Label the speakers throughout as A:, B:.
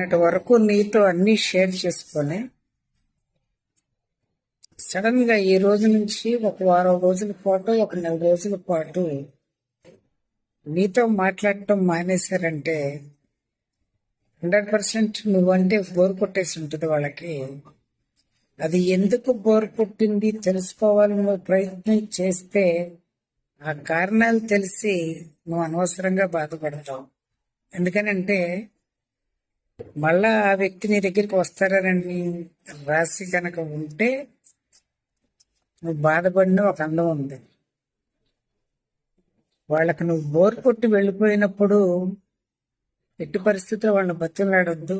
A: ఇప్పటి వరకు నీతో అన్నీ షేర్ చేసుకొని సడన్గా ఈ రోజు నుంచి ఒక వారం రోజుల పాటు ఒక నెల రోజుల పాటు నీతో మాట్లాడటం మానేశారంటే హండ్రెడ్ పర్సెంట్ నువ్వంటే బోర్ కొట్టేసి ఉంటుంది వాళ్ళకి. అది ఎందుకు బోర్ కొట్టింది తెలుసుకోవాలని నువ్వు ప్రయత్నం చేస్తే ఆ కారణాలు తెలిసి నువ్వు అనవసరంగా బాధపడతావు. ఎందుకనంటే మళ్ళా ఆ వ్యక్తి నీ దగ్గరికి వస్తారని రాసి కనుక ఉంటే నువ్వు బాధపడిన ఒక అందం ఉంది. వాళ్ళకి నువ్వు బోర్ కొట్టి వెళ్ళిపోయినప్పుడు ఎట్టి పరిస్థితుల్లో వాళ్ళని బతులాడొద్దు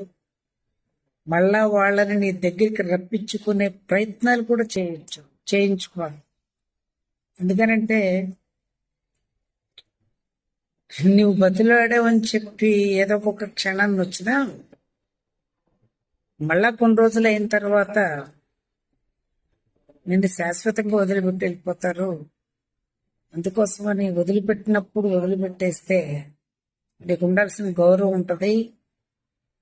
A: మళ్ళా వాళ్ళని నీ దగ్గరికి రప్పించుకునే ప్రయత్నాలు కూడా చేయొచ్చు చేయించుకోవాలి ఎందుకనంటే నువ్వు బతులాడావని చెప్పి ఏదో ఒక క్షణాన్ని వచ్చినా మళ్ళా కొన్ని రోజులు అయిన తర్వాత నిన్ను శాశ్వతంగా వదిలిపెట్టి వెళ్ళిపోతారు. అందుకోసమని వదిలిపెట్టినప్పుడు వదిలిపెట్టేస్తే నీకు ఉండాల్సిన గౌరవం ఉంటుంది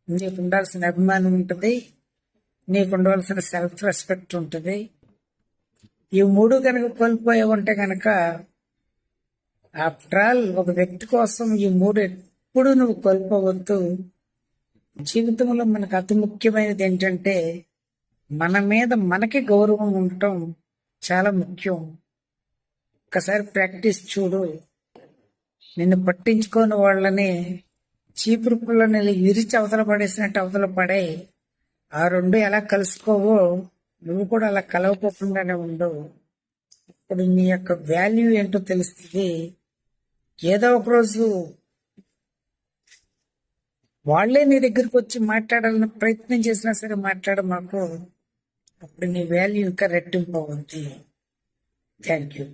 A: నీకు ఉండాల్సిన అభిమానం ఉంటుంది నీకు ఉండవలసిన సెల్ఫ్ రెస్పెక్ట్ ఉంటుంది. ఈ మూడు కనుక కోల్పోయావంటే కనుక ఆఫ్టర్ ఆల్ ఒక వ్యక్తి కోసం ఈ మూడు ఎప్పుడు నువ్వు కోల్పోవద్దు. జీవితంలో మనకు అతి ముఖ్యమైనది ఏంటంటే మన మీద మనకి గౌరవం ఉండటం చాలా ముఖ్యం. ఒకసారి ప్రాక్టీస్ చూడు. నిన్ను పట్టించుకోని వాళ్ళని చీపురు పుల్లని విరిచి అవతల పడేసినట్టు అవతల పడే ఆ రెండు ఎలా కలుసుకోవో నువ్వు కూడా అలా కలవకోకుండానే ఉండవు ఇప్పుడు నీ యొక్క వాల్యూ ఏంటో తెలుస్తుంది. ఏదో ఒక రోజు వాళ్ళే నీ దగ్గరికి వచ్చి మాట్లాడాలని ప్రయత్నం చేసినా సరే మాట్లాడ మాకు అప్పుడు నీ వాల్యూ ఇంకా రెట్టింపు అవుతుంది థ్యాంక్ యూ